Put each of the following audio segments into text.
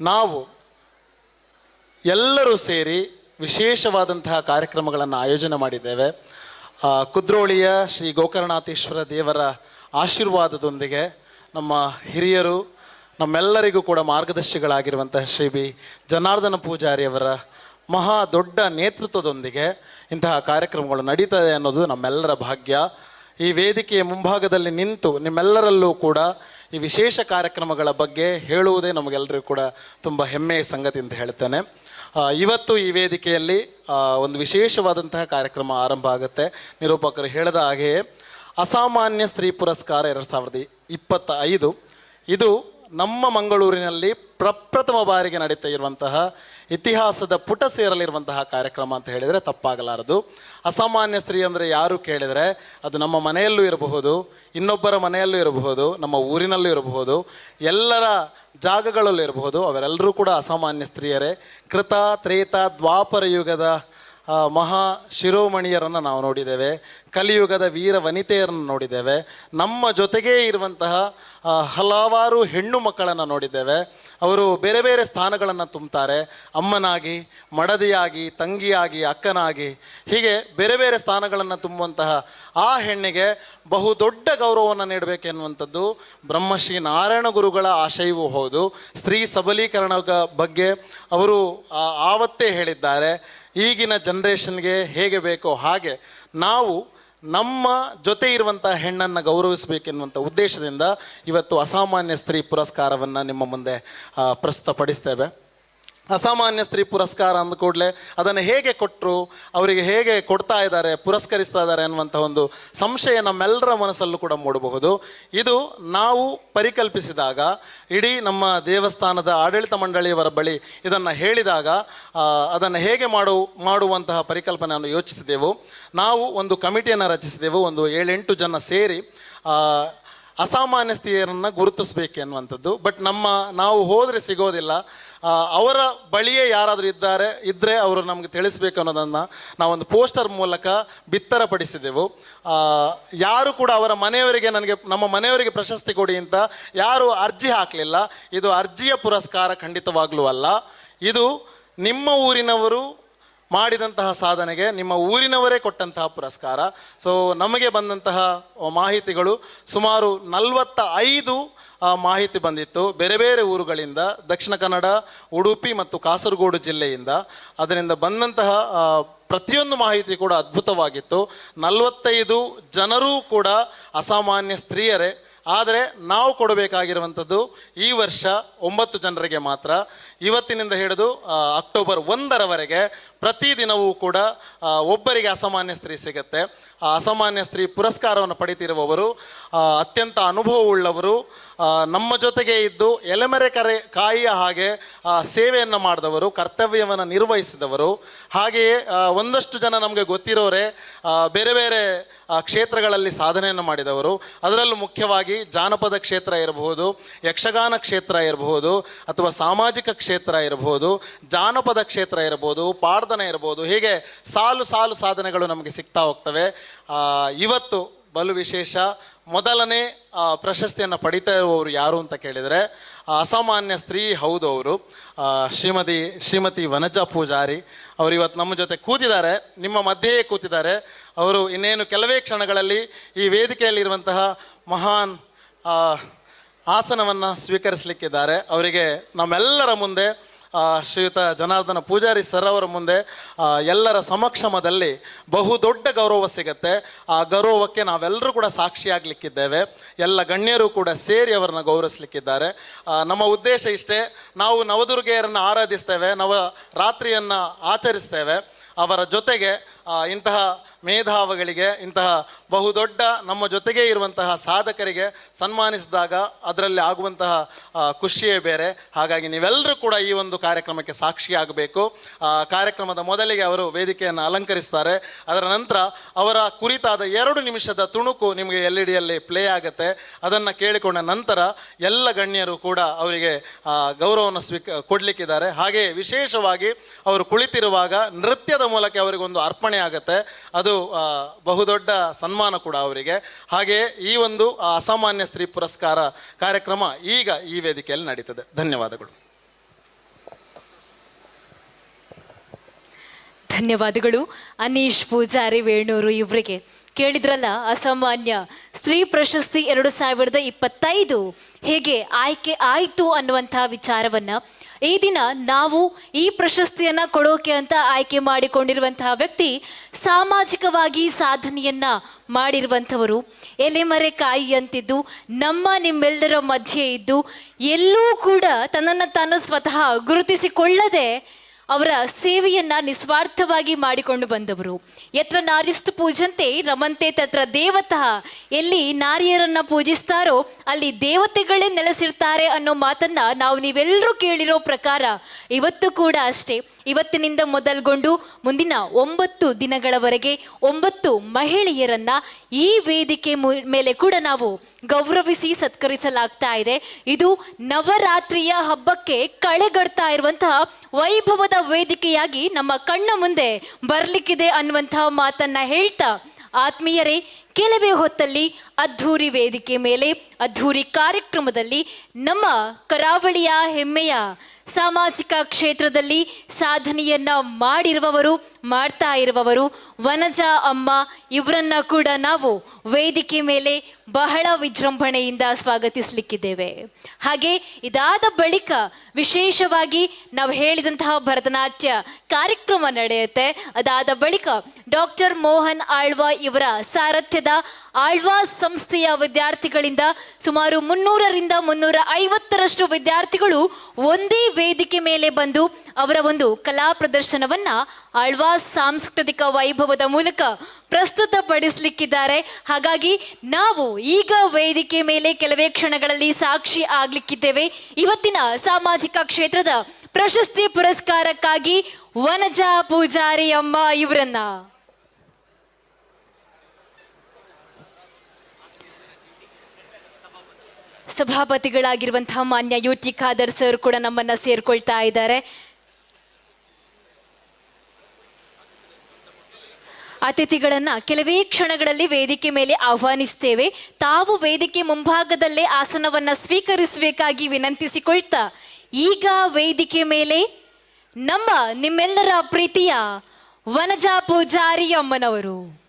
ನಾವು ಎಲ್ಲರೂ ಸೇರಿ ವಿಶೇಷವಾದಂತಹ ಕಾರ್ಯಕ್ರಮಗಳನ್ನು ಆಯೋಜನೆ ಮಾಡಿದ್ದೇವೆ. ಕುದ್ರೋಳಿಯ ಶ್ರೀ ಗೋಕರ್ಣನಾಥೇಶ್ವರ ದೇವರ ಆಶೀರ್ವಾದದೊಂದಿಗೆ ನಮ್ಮ ಹಿರಿಯರು, ನಮ್ಮೆಲ್ಲರಿಗೂ ಕೂಡ ಮಾರ್ಗದರ್ಶಿಗಳಾಗಿರುವಂತಹ ಶ್ರೀ ಬಿ. ಜನಾರ್ದನ ಪೂಜಾರಿಯವರ ಮಹಾ ದೊಡ್ಡ ನೇತೃತ್ವದೊಂದಿಗೆ ಇಂತಹ ಕಾರ್ಯಕ್ರಮಗಳು ನಡೀತದೆ ಅನ್ನೋದು ನಮ್ಮೆಲ್ಲರ ಭಾಗ್ಯ. ಈ ವೇದಿಕೆಯ ಮುಂಭಾಗದಲ್ಲಿ ನಿಂತು ನಿಮ್ಮೆಲ್ಲರಲ್ಲೂ ಕೂಡ ಈ ವಿಶೇಷ ಕಾರ್ಯಕ್ರಮಗಳ ಬಗ್ಗೆ ಹೇಳುವುದೇ ನಮಗೆಲ್ಲರಿಗೂ ಕೂಡ ತುಂಬ ಹೆಮ್ಮೆಯ ಸಂಗತಿ ಅಂತ ಹೇಳ್ತೇನೆ. ಇವತ್ತು ಈ ವೇದಿಕೆಯಲ್ಲಿ ಒಂದು ವಿಶೇಷವಾದಂತಹ ಕಾರ್ಯಕ್ರಮ ಆರಂಭ ಆಗುತ್ತೆ. ನಿರೂಪಕರು ಹೇಳಿದ ಹಾಗೆಯೇ, ಅಸಾಮಾನ್ಯ ಸ್ತ್ರೀ ಪುರಸ್ಕಾರ ಎರಡು ಸಾವಿರದ ಇಪ್ಪತ್ತ ಐದು ಇದು ನಮ್ಮ ಮಂಗಳೂರಿನಲ್ಲಿ ಪ್ರಪ್ರಥಮ ಬಾರಿಗೆ ನಡೀತಾ ಇರುವಂತಹ ಇತಿಹಾಸದ ಪುಟ ಸೇರಲಿರುವಂತಹ ಕಾರ್ಯಕ್ರಮ ಅಂತ ಹೇಳಿದರೆ ತಪ್ಪಾಗಲಾರದು. ಅಸಾಮಾನ್ಯ ಸ್ತ್ರೀ ಅಂದರೆ ಯಾರು ಕೇಳಿದರೆ ಅದು ನಮ್ಮ ಮನೆಯಲ್ಲೂ ಇರಬಹುದು, ಇನ್ನೊಬ್ಬರ ಮನೆಯಲ್ಲೂ ಇರಬಹುದು, ನಮ್ಮ ಊರಿನಲ್ಲೂ ಇರಬಹುದು, ಎಲ್ಲರ ಜಾಗಗಳಲ್ಲೂ ಇರಬಹುದು. ಅವರೆಲ್ಲರೂ ಕೂಡ ಅಸಾಮಾನ್ಯ ಸ್ತ್ರೀಯರೇ. ಕೃತ, ತ್ರೇತ, ದ್ವಾಪರ ಯುಗದ ಮಹಾ ಶಿರೋಮಣಿಯರನ್ನು ನಾವು ನೋಡಿದ್ದೇವೆ. ಕಲಿಯುಗದ ವೀರ ವನಿತೆಯರನ್ನು ನೋಡಿದ್ದೇವೆ. ನಮ್ಮ ಜೊತೆಗೇ ಇರುವಂತಹ ಹಲವಾರು ಹೆಣ್ಣು ಮಕ್ಕಳನ್ನು ನೋಡಿದ್ದೇವೆ. ಅವರು ಬೇರೆ ಬೇರೆ ಸ್ಥಾನಗಳನ್ನು ತುಂಬುತ್ತಾರೆ ಅಮ್ಮನಾಗಿ, ಮಡದಿಯಾಗಿ, ತಂಗಿಯಾಗಿ, ಅಕ್ಕನಾಗಿ, ಹೀಗೆ ಬೇರೆ ಬೇರೆ ಸ್ಥಾನಗಳನ್ನು ತುಂಬುವಂತಹ ಆ ಹೆಣ್ಣಿಗೆ ಬಹುದೊಡ್ಡ ಗೌರವವನ್ನು ನೀಡಬೇಕೆನ್ನುವಂಥದ್ದು ಬ್ರಹ್ಮಶ್ರೀ ನಾರಾಯಣ ಗುರುಗಳ ಆಶಯವೂ ಹೌದು. ಸ್ತ್ರೀ ಸಬಲೀಕರಣದ ಬಗ್ಗೆ ಅವರು ಆವತ್ತೇ ಹೇಳಿದ್ದಾರೆ. ಈಗಿನ ಜನ್ರೇಷನ್ಗೆ ಹೇಗೆ ಬೇಕೋ ಹಾಗೆ ನಾವು ನಮ್ಮ ಜೊತೆ ಇರುವಂಥ ಹೆಣ್ಣನ್ನು ಗೌರವಿಸಬೇಕೆನ್ನುವಂಥ ಉದ್ದೇಶದಿಂದ ಇವತ್ತು ಅಸಾಮಾನ್ಯ ಸ್ತ್ರೀ ಪುರಸ್ಕಾರವನ್ನು ನಿಮ್ಮ ಮುಂದೆ ಪ್ರಸ್ತುತಪಡಿಸ್ತೇವೆ. ಅಸಾಮಾನ್ಯ ಸ್ತ್ರೀ ಪುರಸ್ಕಾರ ಅಂದ ಕೂಡಲೇ ಅದನ್ನು ಹೇಗೆ ಕೊಟ್ಟರು ಅವರಿಗೆ ಹೇಗೆ ಕೊಡ್ತಾ ಇದ್ದಾರೆ, ಪುರಸ್ಕರಿಸ್ತಾ ಇದ್ದಾರೆ ಅನ್ನುವಂಥ ಒಂದು ಸಂಶಯ ನಮ್ಮೆಲ್ಲರ ಮನಸ್ಸಲ್ಲೂ ಕೂಡ ಮೂಡಬಹುದು. ಇದು ನಾವು ಪರಿಕಲ್ಪಿಸಿದಾಗ, ಇಡೀ ನಮ್ಮ ದೇವಸ್ಥಾನದ ಆಡಳಿತ ಮಂಡಳಿಯವರ ಬಳಿ ಇದನ್ನು ಹೇಳಿದಾಗ ಅದನ್ನು ಹೇಗೆ ಮಾಡು, ಮಾಡುವಂತಹ ಪರಿಕಲ್ಪನೆಯನ್ನು ಯೋಚಿಸಿದೆವು. ನಾವು ಒಂದು ಕಮಿಟಿಯನ್ನು ರಚಿಸಿದೆವು, ಒಂದು ಏಳೆಂಟು ಜನ ಸೇರಿ ಅಸಾಮಾನ್ಯ ಗುರುತಿಸಬೇಕು ಅನ್ನುವಂಥದ್ದು ಬಟ್ ನಮ್ಮ, ನಾವು ಹೋದರೆ ಸಿಗೋದಿಲ್ಲ. ಅವರ ಬಳಿಯೇ ಯಾರಾದರೂ ಇದ್ದಾರೆ ಇದ್ದರೆ ಅವರು ನಮಗೆ ತಿಳಿಸ್ಬೇಕು ಅನ್ನೋದನ್ನು ನಾವೊಂದು ಪೋಸ್ಟರ್ ಮೂಲಕ ಬಿತ್ತರಪಡಿಸಿದೆವು. ಯಾರು ಕೂಡ ಅವರ ಮನೆಯವರಿಗೆ ನನಗೆ, ನಮ್ಮ ಮನೆಯವರಿಗೆ ಪ್ರಶಸ್ತಿ ಕೊಡಿ ಅಂತ ಯಾರು ಅರ್ಜಿ ಹಾಕಲಿಲ್ಲ. ಇದು ಅರ್ಜಿಯ ಪುರಸ್ಕಾರ ಖಂಡಿತವಾಗಲೂ ಅಲ್ಲ. ಇದು ನಿಮ್ಮ ಊರಿನವರು ಮಾಡಿದಂತಹ ಸಾಧನೆಗೆ ನಿಮ್ಮ ಊರಿನವರೇ ಕೊಟ್ಟಂತಹ ಪುರಸ್ಕಾರ. ಸೊ ನಮಗೆ ಬಂದಂತಹ ಮಾಹಿತಿಗಳು ಸುಮಾರು ನಲವತ್ತ ಐದು ಮಾಹಿತಿ ಬಂದಿತ್ತು. ಬೇರೆ ಬೇರೆ ಊರುಗಳಿಂದ, ದಕ್ಷಿಣ ಕನ್ನಡ, ಉಡುಪಿ ಮತ್ತು ಕಾಸರಗೋಡು ಜಿಲ್ಲೆಯಿಂದ. ಅದರಿಂದ ಬಂದಂತಹ ಪ್ರತಿಯೊಂದು ಮಾಹಿತಿ ಕೂಡ ಅದ್ಭುತವಾಗಿತ್ತು. ನಲವತ್ತೈದು ಜನರೂ ಕೂಡ ಅಸಾಮಾನ್ಯ ಸ್ತ್ರೀಯರೇ. ಆದರೆ ನಾವು ಕೊಡಬೇಕಾಗಿರುವಂಥದ್ದು ಈ ವರ್ಷ ಒಂಬತ್ತು ಜನರಿಗೆ ಮಾತ್ರ. ಇವತ್ತಿನಿಂದ ಹಿಡಿದು ಅಕ್ಟೋಬರ್ ಒಂದರವರೆಗೆ ಪ್ರತಿದಿನವೂ ಕೂಡ ಒಬ್ಬರಿಗೆ ಅಸಾಮಾನ್ಯ ಸ್ತ್ರೀ ಸಿಗುತ್ತೆ. ಆ ಅಸಾಮಾನ್ಯ ಸ್ತ್ರೀ ಪುರಸ್ಕಾರವನ್ನು ಪಡಿತಿರುವವರು ಅತ್ಯಂತ ಅನುಭವವುಳ್ಳವರು ನಮ್ಮ ಜೊತೆಗೆ ಇದ್ದು ಎಲೆಮರೆ ಕರೆ, ಕಾಯಿಯ ಹಾಗೆ ಸೇವೆಯನ್ನು ಮಾಡಿದವರು, ಕರ್ತವ್ಯವನ್ನು ನಿರ್ವಹಿಸಿದವರು. ಹಾಗೆಯೇ ಒಂದಷ್ಟು ಜನ ನಮಗೆ ಗೊತ್ತಿರೋರೆ ಬೇರೆ ಬೇರೆ ಕ್ಷೇತ್ರಗಳಲ್ಲಿ ಸಾಧನೆಯನ್ನು ಮಾಡಿದವರು. ಅದರಲ್ಲೂ ಮುಖ್ಯವಾಗಿ ಜಾನಪದ ಕ್ಷೇತ್ರ ಇರಬಹುದು, ಯಕ್ಷಗಾನ ಕ್ಷೇತ್ರ ಇರಬಹುದು, ಅಥವಾ ಸಾಮಾಜಿಕ ಕ್ಷೇತ್ರ ಇರಬಹುದು, ಜಾನಪದ ಕ್ಷೇತ್ರ ಇರಬಹುದು ಪಾಡ್ದನ ಇರಬಹುದು. ಹೀಗೆ ಸಾಲು ಸಾಲು ಸಾಧನೆಗಳು ನಮಗೆ ಸಿಗ್ತಾ ಹೋಗ್ತವೆ. ಇವತ್ತು ಬಲು ವಿಶೇಷ. ಮೊದಲನೇ ಪ್ರಶಸ್ತಿಯನ್ನು ಪಡಿತಾ ಇರುವವರು ಯಾರು ಅಂತ ಕೇಳಿದರೆ ಅಸಾಮಾನ್ಯ ಸ್ತ್ರೀ ಹೌದು ಅವರು. ಶ್ರೀಮತಿ ಶ್ರೀಮತಿ ವನಜಾ ಪೂಜಾರಿ. ಅವರು ಇವತ್ತು ನಮ್ಮ ಜೊತೆ ಕೂತಿದ್ದಾರೆ. ನಿಮ್ಮ ಮಧ್ಯೆಯೇ ಕೂತಿದ್ದಾರೆ. ಅವರು ಇನ್ನೇನು ಕೆಲವೇ ಕ್ಷಣಗಳಲ್ಲಿ ಈ ವೇದಿಕೆಯಲ್ಲಿರುವಂತಹ ಮಹಾನ್ ಆಸನವನ್ನು ಸ್ವೀಕರಿಸಲಿಕ್ಕಿದ್ದಾರೆ. ಅವರಿಗೆ ನಮ್ಮೆಲ್ಲರ ಮುಂದೆ ಶ್ರೀಯುತ ಜನಾರ್ದನ ಪೂಜಾರಿ ಸರ್ ಅವರ ಮುಂದೆ ಎಲ್ಲರ ಸಮಕ್ಷಮದಲ್ಲಿ ಬಹುದೊಡ್ಡ ಗೌರವ ಸಿಗುತ್ತೆ. ಆ ಗೌರವಕ್ಕೆ ನಾವೆಲ್ಲರೂ ಕೂಡ ಸಾಕ್ಷಿಯಾಗಲಿಕ್ಕಿದ್ದೇವೆ ಎಲ್ಲ ಗಣ್ಯರು ಕೂಡ ಸೇರಿ ಅವರನ್ನ ಗೌರವಿಸಲಿಕ್ಕಿದ್ದಾರೆ. ನಮ್ಮ ಉದ್ದೇಶ ಇಷ್ಟೇ, ನಾವು ನವದುರ್ಗೆಯರನ್ನು ಆರಾಧಿಸ್ತೇವೆ, ನವ ರಾತ್ರಿಯನ್ನು ಆಚರಿಸ್ತೇವೆ. ಅವರ ಜೊತೆಗೆ ಇಂತಹ ಮೇಧಾವಗಳಿಗೆ, ಇಂತಹ ಬಹುದೊಡ್ಡ ನಮ್ಮ ಜೊತೆಗೆ ಇರುವಂತಹ ಸಾಧಕರಿಗೆ ಸನ್ಮಾನಿಸಿದಾಗ ಅದರಲ್ಲಿ ಆಗುವಂತಹ ಖುಷಿಯೇ ಬೇರೆ. ಹಾಗಾಗಿ ನೀವೆಲ್ಲರೂ ಕೂಡ ಈ ಒಂದು ಕಾರ್ಯಕ್ರಮಕ್ಕೆ ಸಾಕ್ಷಿಯಾಗಬೇಕು ಕಾರ್ಯಕ್ರಮದ ಮೊದಲಿಗೆ ಅವರು ವೇದಿಕೆಯನ್ನು ಅಲಂಕರಿಸ್ತಾರೆ. ಅದರ ನಂತರ ಅವರ ಕುರಿತಾದ ಎರಡು ನಿಮಿಷದ ತುಣುಕು ನಿಮಗೆ ಎಲ್ ಇ ಡಿಯಲ್ಲಿ ಪ್ಲೇ ಆಗುತ್ತೆ. ಅದನ್ನು ಕೇಳಿಕೊಂಡ ನಂತರ ಎಲ್ಲ ಗಣ್ಯರು ಕೂಡ ಅವರಿಗೆ ಗೌರವವನ್ನು ಸ್ವೀಕ, ಕೊಡಲಿಕ್ಕಿದ್ದಾರೆ. ಹಾಗೆಯೇ ವಿಶೇಷವಾಗಿ ಅವರು ಕುಳಿತಿರುವಾಗ ನೃತ್ಯದ ಮೂಲಕ ಅವರಿಗೊಂದು ಅರ್ಪಣೆ ಬದಲಾವಣೆ ಆಗುತ್ತೆ. ಅದು ಬಹುದೊಡ್ಡ ಸನ್ಮಾನ ಕೂಡ ಅವರಿಗೆ. ಹಾಗೆ ಈ ಒಂದು ಅಸಾಮಾನ್ಯ ಸ್ತ್ರೀ ಪುರಸ್ಕಾರ ಕಾರ್ಯಕ್ರಮ ಈಗ ಈ ವೇದಿಕೆಯಲ್ಲಿ ನಡೀತದೆ. ಧನ್ಯವಾದಗಳು. ಧನ್ಯವಾದಗಳು. ಅನೀಶ್ ಪೂಜಾರಿ ವೇಣೂರು ಇವರಿಗೆ. ಕೇಳಿದ್ರಲ್ಲ, ಅಸಾಮಾನ್ಯ ಸ್ತ್ರೀ ಪ್ರಶಸ್ತಿ ಎರಡು ಸಾವಿರದ ಇಪ್ಪತ್ತೈದು. ಹೇಗೆ ಆಯ್ಕೆ ಆಯಿತು ಅನ್ನುವಂತಹ ವಿಚಾರವನ್ನ ಈ ದಿನ ನಾವು ಈ ಪ್ರಶಸ್ತಿಯನ್ನ ಕೊಡೋಕೆ ಅಂತ ಆಯ್ಕೆ ಮಾಡಿಕೊಂಡಿರುವಂತಹ ವ್ಯಕ್ತಿ ಸಾಮಾಜಿಕವಾಗಿ ಸಾಧನೆಯನ್ನ ಮಾಡಿರುವಂಥವರು. ಎಲೆಮರೆ ಕಾಯಿಯಂತಿದ್ದು ನಮ್ಮ ನಿಮ್ಮೆಲ್ಲರ ಮಧ್ಯೆ ಇದ್ದು, ಎಲ್ಲೂ ಕೂಡ ತನ್ನನ್ನು ತಾನು ಸ್ವತಃ ಗುರುತಿಸಿಕೊಳ್ಳದೆ ಅವರ ಸೇವೆಯನ್ನ ನಿಸ್ವಾರ್ಥವಾಗಿ ಮಾಡಿಕೊಂಡು ಬಂದವರು. ಯತ್ರ ನಾರಿಸ್ತು ಪೂಜಂತೆ ರಮಂತೆ ತತ್ರ ದೇವತಃ. ಎಲ್ಲಿ ನಾರಿಯರನ್ನ ಪೂಜಿಸ್ತಾರೋ ಅಲ್ಲಿ ದೇವತೆಗಳೇ ನೆಲೆಸಿರ್ತಾರೆ ಅನ್ನೋ ಮಾತನ್ನ ನಾವು ನೀವೆಲ್ಲರೂ ಕೇಳಿರೋ ಪ್ರಕಾರ ಇವತ್ತು ಕೂಡ ಅಷ್ಟೇ. ಇವತ್ತಿನಿಂದ ಮೊದಲ್ಗೊಂಡು ಮುಂದಿನ ಒಂಬತ್ತು ದಿನಗಳವರೆಗೆ ಒಂಬತ್ತು ಮಹಿಳೆಯರನ್ನ ಈ ವೇದಿಕೆ ಮೇಲೆ ಕೂಡ ನಾವು ಗೌರವಿಸಿ ಸತ್ಕರಿಸಲಾಗ್ತಾ ಇದೆ. ಇದು ನವರಾತ್ರಿಯ ಹಬ್ಬಕ್ಕೆ ಕಳೆಗಡ್ತಾ ಇರುವಂತಹ ವೈಭವದ ವೇದಿಕೆಯಾಗಿ ನಮ್ಮ ಕಣ್ಣ ಮುಂದೆ ಬರ್ಲಿಕ್ಕಿದೆ ಅನ್ನುವಂತಹ ಮಾತನ್ನ ಹೇಳ್ತಾ, ಆತ್ಮೀಯರೇ, ಕೆಲವೇ ಹೊತ್ತಲ್ಲಿ ಅದ್ಧೂರಿ ವೇದಿಕೆ ಮೇಲೆ, ಅದ್ಧೂರಿ ಕಾರ್ಯಕ್ರಮದಲ್ಲಿ ನಮ್ಮ ಕರಾವಳಿಯ ಹೆಮ್ಮೆಯ ಸಾಮಾಜಿಕ ಕ್ಷೇತ್ರದಲ್ಲಿ ಸಾಧನೆಯನ್ನ ಮಾಡಿರುವವರು, ಮಾಡ್ತಾ ಇರುವವರು ವನಜಾ, ಅಮ್ಮ, ಇವರನ್ನ ಕೂಡ ನಾವು ವೇದಿಕೆ ಮೇಲೆ ಬಹಳ ವಿಜೃಂಭಣೆಯಿಂದ ಸ್ವಾಗತಿಸಲಿಕ್ಕಿದ್ದೇವೆ. ಹಾಗೆ ಇದಾದ ಬಳಿಕ ವಿಶೇಷವಾಗಿ ನಾವು ಹೇಳಿದಂತಹ ಭರತನಾಟ್ಯ ಕಾರ್ಯಕ್ರಮ ನಡೆಯುತ್ತೆ. ಅದಾದ ಬಳಿಕ ಡಾಕ್ಟರ್ ಮೋಹನ್ ಆಳ್ವಾ ಇವರ ಸಾರಥ್ಯದ ಆಳ್ವಾ ಸಂಸ್ಥೆಯ ವಿದ್ಯಾರ್ಥಿಗಳಿಂದ ಸುಮಾರು ಮುನ್ನೂರರಿಂದ ಮುನ್ನೂರ ಐವತ್ತರಷ್ಟು ವಿದ್ಯಾರ್ಥಿಗಳು ಒಂದೇ ವೇದಿಕೆ ಮೇಲೆ ಬಂದು ಅವರ ಒಂದು ಕಲಾ ಪ್ರದರ್ಶನವನ್ನ ಆಳ್ವಾ ಸಾಂಸ್ಕೃತಿಕ ವೈಭವದ ಮೂಲಕ ಪ್ರಸ್ತುತಪಡಿಸಲಿಕ್ಕಿದ್ದಾರೆ. ಹಾಗಾಗಿ ನಾವು ಈಗ ವೇದಿಕೆ ಮೇಲೆ ಕೆಲವೇ ಕ್ಷಣಗಳಲ್ಲಿ ಸಾಕ್ಷಿ ಆಗ್ಲಿಕ್ಕಿದ್ದೇವೆ. ಇವತ್ತಿನ ಸಾಮಾಜಿಕ ಕ್ಷೇತ್ರದ ಪ್ರಶಸ್ತಿ ಪುರಸ್ಕಾರಕ್ಕಾಗಿ ವನಜಾ ಪೂಜಾರಿ ಅಮ್ಮ ಇವರನ್ನ. ಸಭಾಪತಿಗಳಾಗಿರುವಂತಹ ಮಾನ್ಯ ಯುಟಿ ಖಾದರ್ ಸರ್ ಕೂಡ ನಮ್ಮನ್ನ ಸೇರ್ಕೊಳ್ತಾ ಇದ್ದಾರೆ. ಅತಿಥಿಗಳನ್ನ ಕೆಲವೇ ಕ್ಷಣಗಳಲ್ಲಿ ವೇದಿಕೆ ಮೇಲೆ ಆಹ್ವಾನಿಸ್ತೇವೆ. ತಾವು ವೇದಿಕೆ ಮುಂಭಾಗದಲ್ಲೇ ಆಸನವನ್ನ ಸ್ವೀಕರಿಸಬೇಕಾಗಿ ವಿನಂತಿಸಿಕೊಳ್ತಾ, ಈಗ ವೇದಿಕೆ ಮೇಲೆ ನಮ್ಮ ನಿಮ್ಮೆಲ್ಲರ ಪ್ರೀತಿಯ ವನಜಾ ಪೂಜಾರಿ ಅಮ್ಮನವರು.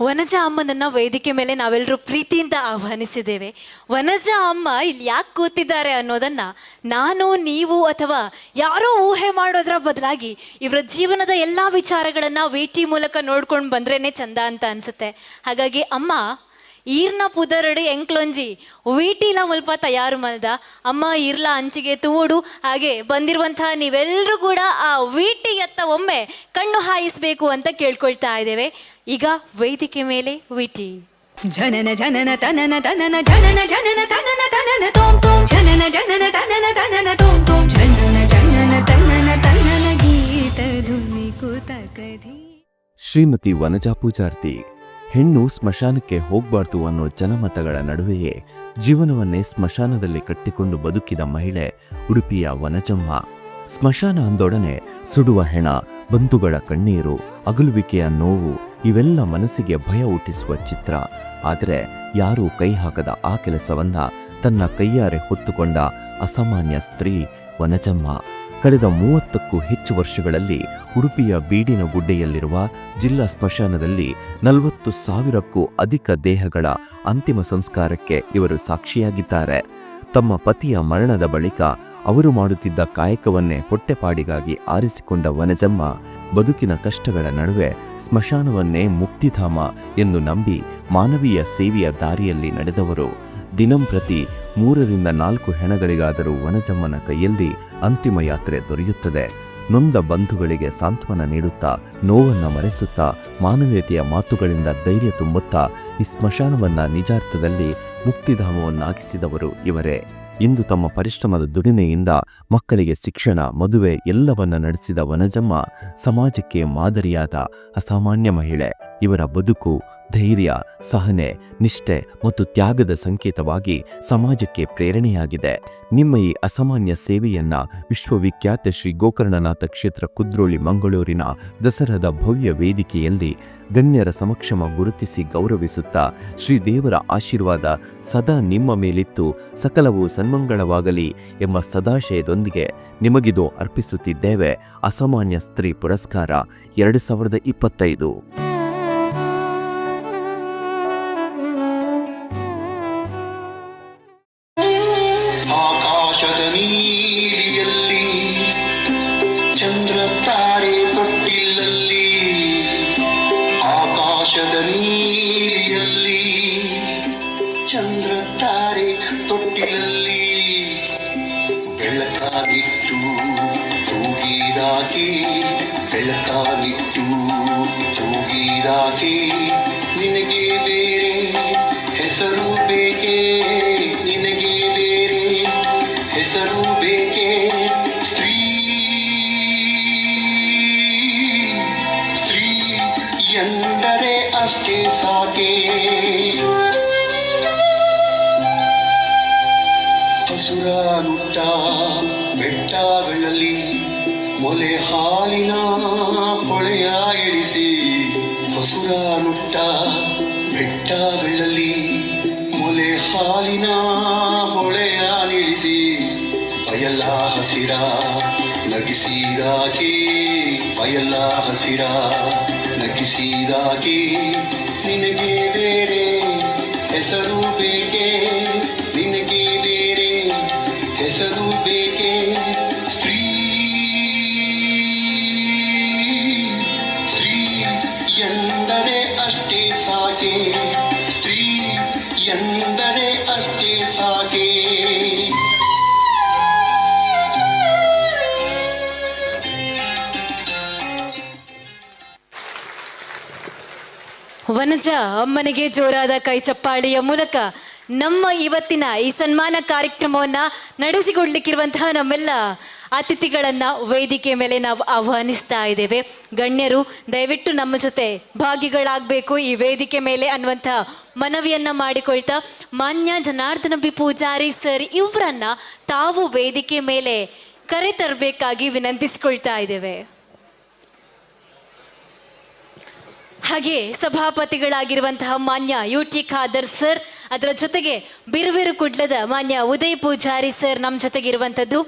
ವನಜಾ ಅಮ್ಮನನ್ನ ವೇದಿಕೆ ಮೇಲೆ ನಾವೆಲ್ಲರೂ ಪ್ರೀತಿಯಿಂದ ಆಹ್ವಾನಿಸಿದ್ದೇವೆ. ವನಜ ಅಮ್ಮ ಇಲ್ಲಿ ಯಾಕೆ ಕೂತಿದ್ದಾರೆ ಅನ್ನೋದನ್ನ ನಾನು, ನೀವು ಅಥವಾ ಯಾರೋ ಊಹೆ ಮಾಡೋದ್ರ ಬದಲಾಗಿ ಇವರ ಜೀವನದ ಎಲ್ಲ ವಿಚಾರಗಳನ್ನ ವೇಟಿ ಮೂಲಕ ನೋಡ್ಕೊಂಡು ಬಂದ್ರೇನೆ ಚಂದ ಅಂತ ಅನ್ಸುತ್ತೆ. ಹಾಗಾಗಿ ಅಮ್ಮ, ಈರ್ನ ಪುದರಡಿ ಎಂಕ್ಲೊಂಜಿ ವೀಟಿಲ ಮುಲ್ಪ ತಯಾರು ಮಾಡ್ದ. ಅಮ್ಮ ಇರ್ಲ ಅಂಚಿಗೆ ತೂಡು ಹಾಗೆ ಬಂದಿರುವಂತಹ ನೀವೆಲ್ಲರೂ ಕೂಡ ಆ ವೀಟಿಯತ್ತ ಒಮ್ಮೆ ಕಣ್ಣು ಹಾಯಿಸಬೇಕು ಅಂತ ಕೇಳ್ಕೊಳ್ತಾ ಇದ್ದೇವೆ. ಈಗ ವೇದಿಕೆ ಮೇಲೆ ವಿಟಿ. ಜನನ ಜನನ ತನನ ತನನ ಜನನ ಜನನ ತನನ ತನನ ತೋಂ ತೋಂ. ಜನನ ಜನನ ತನನ ತನನ ತೋಂ ತೋಂ. ಜನನ ಜನನ ತನನ ತನನ ಗೀತ ಧ್ವನಿ ಕುತಕಧಿ ಶ್ರೀಮತಿ ವನಜಾ ಪೂಜಾರ್ತಿ ಹೆಣ್ಣು ಸ್ಮಶಾನಕ್ಕೆ ಹೋಗ್ಬಾರ್ದು ಅನ್ನೋ ಜನಮತಗಳ ನಡುವೆಯೇ ಜೀವನವನ್ನೇ ಸ್ಮಶಾನದಲ್ಲಿ ಕಟ್ಟಿಕೊಂಡು ಬದುಕಿದ ಮಹಿಳೆ ಉಡುಪಿಯ ವನಜಮ್ಮ. ಸ್ಮಶಾನ ಅಂದೊಡನೆ ಸುಡುವ ಹೆಣ ಬಂಧುಗಳ ಕಣ್ಣೀರು ಅಗಲುವಿಕೆಯ ನೋವು ಇವೆಲ್ಲ ಮನಸ್ಸಿಗೆ ಭಯ ಹುಟ್ಟಿಸುವ ಚಿತ್ರ. ಆದರೆ ಯಾರೂ ಕೈ ಹಾಕದ ಆ ಕೆಲಸವನ್ನ ತನ್ನ ಕೈಯಾರೆ ಹೊತ್ತುಕೊಂಡ ಅಸಾಮಾನ್ಯ ಸ್ತ್ರೀ ವನಜಮ್ಮ. ಕಳೆದ ಮೂವತ್ತಕ್ಕೂ ಹೆಚ್ಚು ವರ್ಷಗಳಲ್ಲಿ ಉಡುಪಿಯ ಬೀಡಿನ ಗುಡ್ಡೆಯಲ್ಲಿರುವ ಜಿಲ್ಲಾ ಸ್ಮಶಾನದಲ್ಲಿ ನಲವತ್ತು ಸಾವಿರಕ್ಕೂ ಅಧಿಕ ದೇಹಗಳ ಅಂತಿಮ ಸಂಸ್ಕಾರಕ್ಕೆ ಇವರು ಸಾಕ್ಷಿಯಾಗಿದ್ದಾರೆ. ತಮ್ಮ ಪತಿಯ ಮರಣದ ಬಳಿಕ ಅವರು ಮಾಡುತ್ತಿದ್ದ ಕಾಯಕವನ್ನೇ ಹೊಟ್ಟೆಪಾಡಿಗಾಗಿ ಆರಿಸಿಕೊಂಡ ವನಜಮ್ಮ ಬದುಕಿನ ಕಷ್ಟಗಳ ನಡುವೆ ಸ್ಮಶಾನವನ್ನೇ ಮುಕ್ತಿಧಾಮ ಎಂದು ನಂಬಿ ಮಾನವೀಯ ಸೇವೆಯ ದಾರಿಯಲ್ಲಿ ನಡೆದವರು. ದಿನಂಪ್ರತಿ ಮೂರರಿಂದ ನಾಲ್ಕು ಹೆಣಗಳಿಗಾದರೂ ವನಜಮ್ಮನ ಕೈಯಲ್ಲಿ ಅಂತಿಮ ಯಾತ್ರೆ ದೊರೆಯುತ್ತದೆ. ನೊಂದ ಬಂಧುಗಳಿಗೆ ಸಾಂತ್ವನ ನೀಡುತ್ತಾ, ನೋವನ್ನ ಮರೆಸುತ್ತಾ, ಮಾನವೀಯತೆಯ ಮಾತುಗಳಿಂದ ಧೈರ್ಯ ತುಂಬುತ್ತಾ, ಈ ಸ್ಮಶಾನವನ್ನ ನಿಜಾರ್ಥದಲ್ಲಿ ಮುಕ್ತಿಧಾಮವನ್ನಾಗಿಸಿದವರು ಇವರೇ. ಇಂದು ತಮ್ಮ ಪರಿಶ್ರಮದ ದುಡಿಮೆಯಿಂದ ಮಕ್ಕಳಿಗೆ ಶಿಕ್ಷಣ, ಮದುವೆ ಎಲ್ಲವನ್ನ ನಡೆಸಿದ ವನಜಮ್ಮ ಸಮಾಜಕ್ಕೆ ಮಾದರಿಯಾದ ಅಸಾಮಾನ್ಯ ಮಹಿಳೆ. ಇವರ ಬದುಕು ಧೈರ್ಯ, ಸಹನೆ, ನಿಷ್ಠೆ ಮತ್ತು ತ್ಯಾಗದ ಸಂಕೇತವಾಗಿ ಸಮಾಜಕ್ಕೆ ಪ್ರೇರಣೆಯಾಗಿದೆ. ನಿಮ್ಮ ಈ ಅಸಾಮಾನ್ಯ ಸೇವೆಯನ್ನ ವಿಶ್ವವಿಖ್ಯಾತ ಶ್ರೀ ಗೋಕರ್ಣನಾಥ ಕ್ಷೇತ್ರ ಕುದ್ರೋಳಿ ಮಂಗಳೂರಿನ ದಸರಾದ ಭವ್ಯ ವೇದಿಕೆಯಲ್ಲಿ ಗಣ್ಯರ ಸಮಕ್ಷಮ ಗುರುತಿಸಿ ಗೌರವಿಸುತ್ತಾ ಶ್ರೀ ದೇವರ ಆಶೀರ್ವಾದ ಸದಾ ನಿಮ್ಮ ಮೇಲಿತ್ತು. ಸಕಲವು ಸನ್ಮಂಗಳವಾಗಲಿ ಎಂಬ ಸದಾಶಯದೊಂದಿಗೆ ನಿಮಗಿದು ಅರ್ಪಿಸುತ್ತಿದ್ದೇವೆ. ಅಸಾಮಾನ್ಯ ಸ್ತ್ರೀ ಪುರಸ್ಕಾರ, ಎರಡು ಸಾವಿರದ ಇಪ್ಪತ್ತೈದು. ಹೆಸರು ಹಸಿರ ನಗಿಸಿದಾಗೆ ಬಯಲ ಹಸಿರ ನಗಿಸಿದಾಗೆ ನಿನಗೆ ಬೇರೆ ಹೆಸರು ಬೇಕೆ ನಿನಗೆ ಬೇರೆ ಹೆಸರು ಬೇಕೆ. ವನಜ ಅಮ್ಮನಿಗೆ ಜೋರಾದ ಕೈ ಚಪ್ಪಾಳಿಯ ಮೂಲಕ ನಮ್ಮ ಇವತ್ತಿನ ಈ ಸನ್ಮಾನ ಕಾರ್ಯಕ್ರಮವನ್ನ ನಡೆಸಿಕೊಡ್ಲಿಕ್ಕಿರುವಂತಹ ನಮ್ಮೆಲ್ಲ ಅತಿಥಿಗಳನ್ನ ವೇದಿಕೆ ಮೇಲೆ ನಾವು ಆಹ್ವಾನಿಸ್ತಾ ಇದ್ದೇವೆ. ಗಣ್ಯರು, ದಯವಿಟ್ಟು ನಮ್ಮ ಜೊತೆ ಭಾಗಿಗಳಾಗಬೇಕು ಈ ವೇದಿಕೆ ಮೇಲೆ ಅನ್ನುವಂತಹ ಮನವಿಯನ್ನ ಮಾಡಿಕೊಳ್ತಾ ಮಾನ್ಯ ಜನಾರ್ದನ ಬಿ ಪೂಜಾರಿ ಸರ್ ಇವರನ್ನ ತಾವು ವೇದಿಕೆ ಮೇಲೆ ಕರೆ ತರಬೇಕಾಗಿ ವಿನಂತಿಸಿಕೊಳ್ತಾ ಇದ್ದೇವೆ. ಹಾಗೆ ಸಭಾಪತಿಗಳಾಗಿರುವಂತಹ ಮಾನ್ಯ ಯು ಟಿ ಖಾದರ್ ಸರ್, ಅದರ ಜೊತೆಗೆ ಬಿರುವಿರು ಕುಡ್ಲದ ಮಾನ್ಯ ಉದಯ್ ಪೂಜಾರಿ ಸರ್ ನಮ್ಮ ಜೊತೆಗಿರುವಂಥದ್ದು.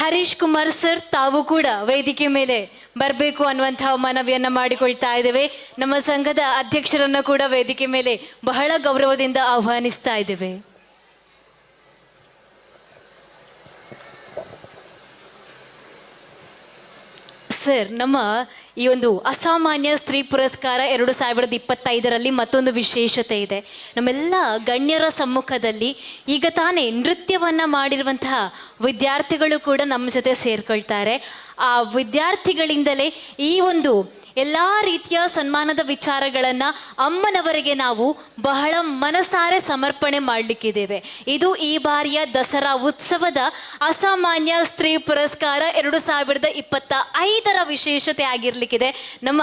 ಹರೀಶ್ ಕುಮಾರ್ ಸರ್, ತಾವು ಕೂಡ ವೇದಿಕೆ ಮೇಲೆ ಬರಬೇಕು ಅನ್ನುವಂತಹ ಮನವಿಯನ್ನ ಮಾಡಿಕೊಳ್ತಾ ಇದ್ದೇವೆ. ನಮ್ಮ ಸಂಘದ ಅಧ್ಯಕ್ಷರನ್ನ ಕೂಡ ವೇದಿಕೆ ಮೇಲೆ ಬಹಳ ಗೌರವದಿಂದ ಆಹ್ವಾನಿಸ್ತಾ ಇದ್ದೇವೆ. ಸರ್, ನಮ್ಮ ಈ ಒಂದು ಅಸಾಮಾನ್ಯ ಸ್ತ್ರೀ ಪುರಸ್ಕಾರ ಎರಡು ಸಾವಿರದ ಇಪ್ಪತ್ತೈದರಲ್ಲಿ ಮತ್ತೊಂದು ವಿಶೇಷತೆ ಇದೆ. ನಮ್ಮೆಲ್ಲ ಗಣ್ಯರ ಸಮ್ಮುಖದಲ್ಲಿ ಈಗ ತಾನೇ ನೃತ್ಯವನ್ನು ಮಾಡಿರುವಂತಹ ವಿದ್ಯಾರ್ಥಿಗಳು ಕೂಡ ನಮ್ಮ ಜೊತೆ ಸೇರ್ಕೊಳ್ತಾರೆ. ಆ ವಿದ್ಯಾರ್ಥಿಗಳಿಂದಲೇ ಈ ಒಂದು ಎಲ್ಲ ರೀತಿಯ ಸನ್ಮಾನದ ವಿಚಾರಗಳನ್ನು ಅಮ್ಮನವರಿಗೆ ನಾವು ಬಹಳ ಮನಸಾರೆ ಸಮರ್ಪಣೆ ಮಾಡಲಿಕ್ಕಿದ್ದೇವೆ. ಇದು ಈ ಬಾರಿಯ ದಸರಾ ಉತ್ಸವದ ಅಸಾಮಾನ್ಯ ಸ್ತ್ರೀ ಪುರಸ್ಕಾರ ಎರಡು ಸಾವಿರದ ಇಪ್ಪತ್ತ ಐದರ ವಿಶೇಷತೆ ಆಗಿರ್ಲಿಕ್ಕಿದೆ ನಮ್ಮ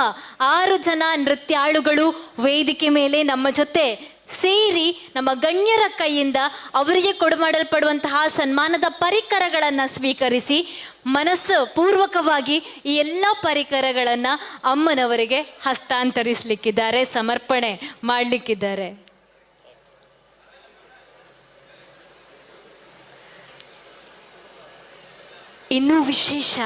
ಆರು ಜನ ನೃತ್ಯಾಳುಗಳು ವೇದಿಕೆ ಮೇಲೆ ನಮ್ಮ ಜೊತೆ ಸೇರಿ ನಮ್ಮ ಗಣ್ಯರ ಕೈಯಿಂದ ಅವರಿಗೆ ಕೊಡಮಾಡಲ್ಪಡುವಂತಹ ಸನ್ಮಾನದ ಪರಿಕರಗಳನ್ನು ಸ್ವೀಕರಿಸಿ ಮನಸ್ಸು ಪೂರ್ವಕವಾಗಿ ಈ ಎಲ್ಲ ಪರಿಕರಗಳನ್ನು ಅಮ್ಮನವರಿಗೆ ಹಸ್ತಾಂತರಿಸಲಿಕ್ಕಿದ್ದಾರೆ, ಸಮರ್ಪಣೆ ಮಾಡಲಿಕ್ಕಿದ್ದಾರೆ. ಇನ್ನೂ ವಿಶೇಷ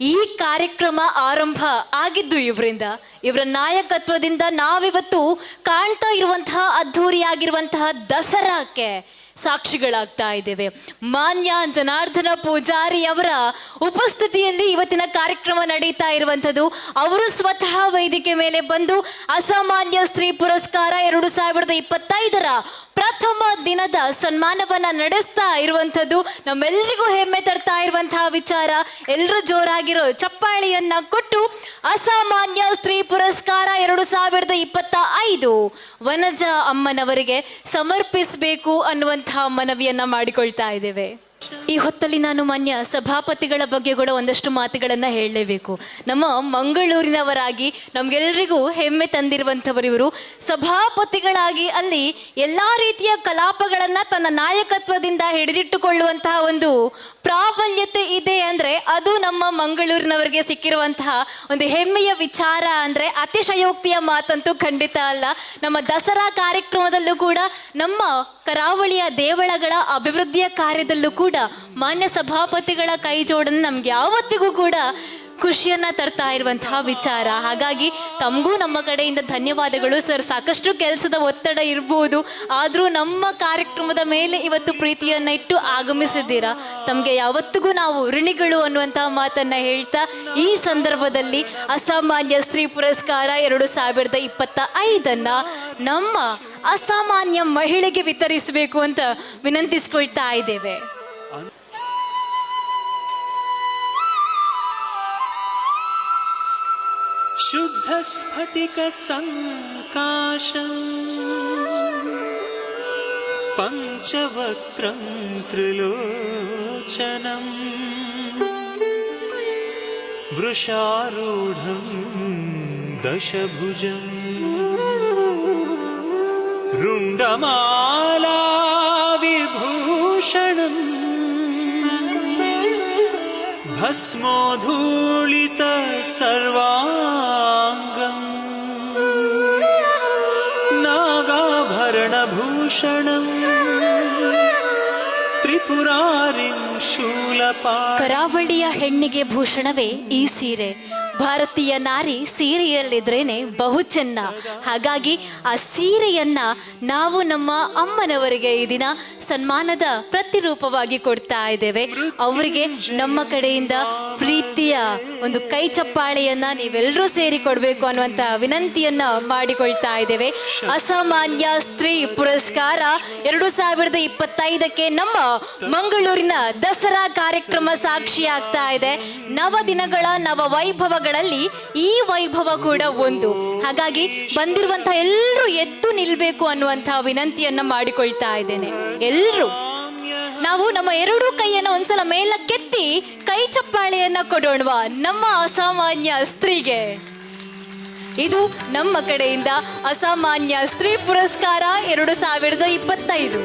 ಈ ಕಾರ್ಯಕ್ರಮ ಆರಂಭ ಆಗಿದ್ದು ಇವರಿಂದ. ಇವರ ನಾಯಕತ್ವದಿಂದ ನಾವಿವತ್ತು ಕಾಣ್ತಾ ಇರುವಂತಹ ಅದ್ಧೂರಿಯಾಗಿರುವಂತಹ ದಸರಾಕ್ಕೆ. ಸಾಕ್ಷಿಗಳಾಗ್ತಾ ಇದ್ದೇವೆ. ಮಾನ್ಯ ಜನಾರ್ದನ ಪೂಜಾರಿ ಅವರ ಉಪಸ್ಥಿತಿಯಲ್ಲಿ ಇವತ್ತಿನ ಕಾರ್ಯಕ್ರಮ ನಡೀತಾ ಇರುವಂಥದ್ದು. ಅವರು ಸ್ವತಃ ವೇದಿಕೆ ಮೇಲೆ ಬಂದು ಅಸಾಮಾನ್ಯ ಸ್ತ್ರೀ ಪುರಸ್ಕಾರ ಎರಡು ಸಾವಿರದ ಇಪ್ಪತ್ತೈದರ ಪ್ರಥಮ ದಿನದ ಸನ್ಮಾನವನ್ನ ನಡೆಸ್ತಾ ಇರುವಂಥದ್ದು. ನಮ್ಮೆಲ್ಲರಿಗೂ ಹೆಮ್ಮೆ ತರ್ತಾ ಇರುವಂತಹ ವಿಚಾರ. ಎಲ್ಲರೂ ಜೋರಾಗಿರೋ ಚಪ್ಪಾಳಿಯನ್ನ ಕೊಟ್ಟು ಅಸಾಮಾನ್ಯ ಸ್ತ್ರೀ ಪುರಸ್ಕಾರ ಎರಡು ಸಾವಿರದ ಇಪ್ಪತ್ತ ಐದು ವನಜ ಅಮ್ಮನವರಿಗೆ ಸಮರ್ಪಿಸಬೇಕು ಅನ್ನುವಂತಹ ಮನವಿಯನ್ನ ಮಾಡಿಕೊಳ್ತಾ ಇದ್ದೇವೆ. ಈ ಹೊತ್ತಲ್ಲಿ ನಾನು ಮಾನ್ಯ ಸಭಾಪತಿಗಳ ಬಗ್ಗೆ ಕೂಡ ಒಂದಷ್ಟು ಮಾತುಗಳನ್ನ ಹೇಳಲೇಬೇಕು. ನಮ್ಮ ಮಂಗಳೂರಿನವರಾಗಿ ನಮ್ಗೆಲ್ರಿಗೂ ಹೆಮ್ಮೆ ತಂದಿರುವಂಥವರು ಇವರು. ಸಭಾಪತಿಗಳಾಗಿ ಅಲ್ಲಿ ಎಲ್ಲಾ ರೀತಿಯ ಕಲಾಪಗಳನ್ನ ತನ್ನ ನಾಯಕತ್ವದಿಂದ ಹಿಡಿದಿಟ್ಟುಕೊಳ್ಳುವಂತಹ ಒಂದು ಪ್ರಾಬಲ್ಯತೆ ಇದೆ ಅಂದ್ರೆ ಅದು ನಮ್ಮ ಮಂಗಳೂರಿನವರಿಗೆ ಸಿಕ್ಕಿರುವಂತಹ ಒಂದು ಹೆಮ್ಮೆಯ ವಿಚಾರ ಅಂದ್ರೆ ಅತಿಶಯೋಕ್ತಿಯ ಮಾತಂತೂ ಖಂಡಿತ ಅಲ್ಲ. ನಮ್ಮ ದಸರಾ ಕಾರ್ಯಕ್ರಮದಲ್ಲೂ ಕೂಡ ನಮ್ಮ ಕರಾವಳಿಯ ದೇವಳಗಳ ಅಭಿವೃದ್ಧಿಯ ಕಾರ್ಯದಲ್ಲೂ ಕೂಡ ಮಾನ್ಯ ಸಭಾಪತಿಗಳ ಕೈ ಜೋಡನ್ನು ನಮ್ಗೆ ಯಾವತ್ತಿಗೂ ಕೂಡ ಖುಷಿಯನ್ನ ತರ್ತಾ ಇರುವಂತಹ ವಿಚಾರ. ಹಾಗಾಗಿ ತಮಗೂ ನಮ್ಮ ಕಡೆಯಿಂದ ಧನ್ಯವಾದಗಳು ಸರ್. ಸಾಕಷ್ಟು ಕೆಲಸದ ಒತ್ತಡ ಇರ್ಬೋದು. ಆದರೂ ನಮ್ಮ ಕಾರ್ಯಕ್ರಮದ ಮೇಲೆ ಇವತ್ತು ಪ್ರೀತಿಯನ್ನ ಇಟ್ಟು ಆಗಮಿಸಿದ್ದೀರಾ? ತಮಗೆ ಯಾವತ್ತಿಗೂ ನಾವು ಋಣಿಗಳು ಅನ್ನುವಂತಹ ಮಾತನ್ನ ಹೇಳ್ತಾ ಈ ಸಂದರ್ಭದಲ್ಲಿ ಅಸಾಮಾನ್ಯ ಸ್ತ್ರೀ ಪುರಸ್ಕಾರ ಎರಡು ಸಾವಿರದ ಇಪ್ಪತ್ತ ಐದನ್ನ ನಮ್ಮ ಅಸಾಮಾನ್ಯ ಮಹಿಳೆಗೆ ವಿತರಿಸಬೇಕು ಅಂತ ವಿನಂತಿಸ್ಕೊಳ್ತಾ ಇದ್ದೇವೆ. शुद्धस्फटिकसङ्काशम् पञ्चवक्त्रं त्रिलोचनम् वृषारूढं दशभुजम् रुण्डमाला विभूषणम् भस्मोधूलित सर्वाङ्गम् नागाभरणभूषणम् त्रिपुरारिं शूलपा ಕರಾವಳಿಯ ಹೆಣ್ಣಿಗೆ ಭೂಷಣವೇ ಈ ಸೀರೆ ಭಾರತೀಯ ನಾರಿ ಸೀರೆಯಲ್ಲಿದ್ರೇನೆ ಬಹು ಚೆನ್ನ ಹಾಗಾಗಿ ಆ ಸೀರೆಯನ್ನ ನಾವು ನಮ್ಮ ಅಮ್ಮನವರಿಗೆ ಈ ದಿನ ಸನ್ಮಾನದ ಪ್ರತಿರೂಪವಾಗಿ ಕೊಡ್ತಾ ಇದ್ದೇವೆ. ಅವರಿಗೆ ನಮ್ಮ ಕಡೆಯಿಂದ ಪ್ರೀತಿಯ ಒಂದು ಕೈ ಚಪ್ಪಾಳೆಯನ್ನ ನೀವೆಲ್ಲರೂ ಸೇರಿ ಕೊಡಬೇಕು ಅನ್ನುವಂತ ವಿನಂತಿಯನ್ನ ಮಾಡಿಕೊಳ್ತಾ ಇದ್ದೇವೆ. ಅಸಾಮಾನ್ಯ ಸ್ತ್ರೀ ಪುರಸ್ಕಾರ ಎರಡು ಸಾವಿರದ ಇಪ್ಪತ್ತೈದಕ್ಕೆ ನಮ್ಮ ಮಂಗಳೂರಿನ ದಸರಾ ಕಾರ್ಯಕ್ರಮ ಸಾಕ್ಷಿ ಆಗ್ತಾ ಇದೆ. ನವ ದಿನಗಳ ನವ ವೈಭವಗಳಲ್ಲಿ ಈ ವೈಭವ ಕೂಡ ಒಂದು. ಹಾಗಾಗಿ ಬಂದಿರುವಂತಹ ಎಲ್ಲರೂ ಎದ್ದು ನಿಲ್ಬೇಕು ಅನ್ನುವಂತಹ ವಿನಂತಿಯನ್ನ ಮಾಡಿಕೊಳ್ತಾ ಇದ್ದೇನೆ. ಎಲ್ಲರೂ ನಾವು ನಮ್ಮ ಎರಡೂ ಕೈಯನ್ನ ಒಂದ್ಸಲ ಮೇಲಕ್ಕೆತ್ತಿ ಕೈ ಚಪ್ಪಾಳೆಯನ್ನ ಕೊಡೋಣವಾ, ನಮ್ಮ ಅಸಾಮಾನ್ಯ ಸ್ತ್ರೀಗೆ. ಇದು ನಮ್ಮ ಕಡೆಯಿಂದ ಅಸಾಮಾನ್ಯ ಸ್ತ್ರೀ ಪುರಸ್ಕಾರ ಎರಡು ಸಾವಿರದ ಇಪ್ಪತ್ತೈದು.